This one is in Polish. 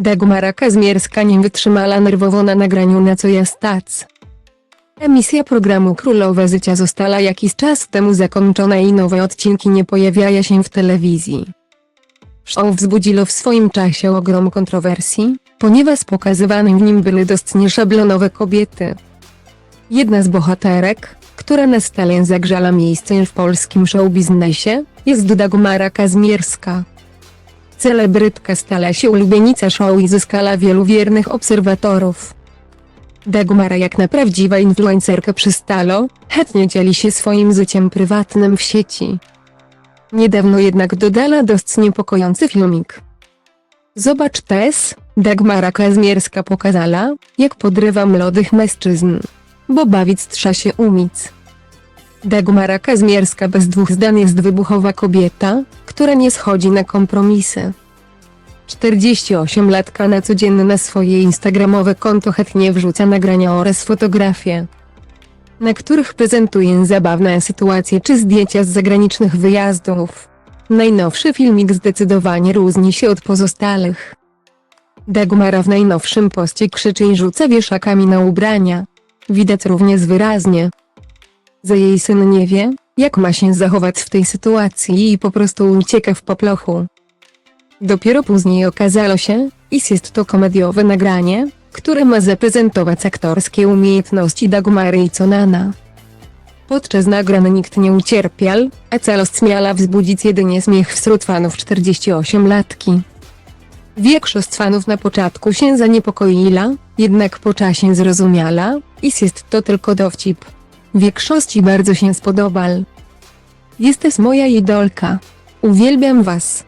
Dagmara Kazmierska nie wytrzymała nerwowo na nagraniu na co ja stac. Emisja programu Królowe Życia została jakiś czas temu zakończona i nowe odcinki nie pojawiają się w telewizji. Show wzbudziło w swoim czasie ogrom kontrowersji, ponieważ pokazywane w nim były dość nieszablonowe kobiety. Jedna z bohaterek, która na stale zagrzała miejsce w polskim showbiznesie, jest Dagmara Kazmierska. Celebrytka stała się ulubienica show i zyskała wielu wiernych obserwatorów. Dagmara jak na prawdziwa influencerka przystalo, chętnie dzieli się swoim życiem prywatnym w sieci. Niedawno jednak dodała dość niepokojący filmik. Zobacz też, Dagmara Kazmierska pokazała, jak podrywa młodych mężczyzn. Bo bawić trzeba się umieć. Dagmara Kazmierska bez dwóch zdań jest wybuchowa kobieta, która nie schodzi na kompromisy. 48-latka na codziennie na swoje instagramowe konto chętnie wrzuca nagrania oraz fotografie, na których prezentuje zabawne sytuacje czy zdjęcia z zagranicznych wyjazdów. Najnowszy filmik zdecydowanie różni się od pozostałych. Dagmara w najnowszym poście krzyczy i rzuca wieszakami na ubrania. Widać również wyraźnie, że jej syn nie wie, jak ma się zachować w tej sytuacji i po prostu ucieka w poplochu. Dopiero później okazało się, iż jest to komediowe nagranie, które ma zaprezentować aktorskie umiejętności Dagmary i Conana. Podczas nagrań nikt nie ucierpiał, a całość miała wzbudzić jedynie śmiech wśród fanów 48-latki. Większość fanów na początku się zaniepokoiła, jednak po czasie zrozumiała, iż jest to tylko dowcip. Większości bardzo się spodobał. Jesteś moja idolka. Uwielbiam was.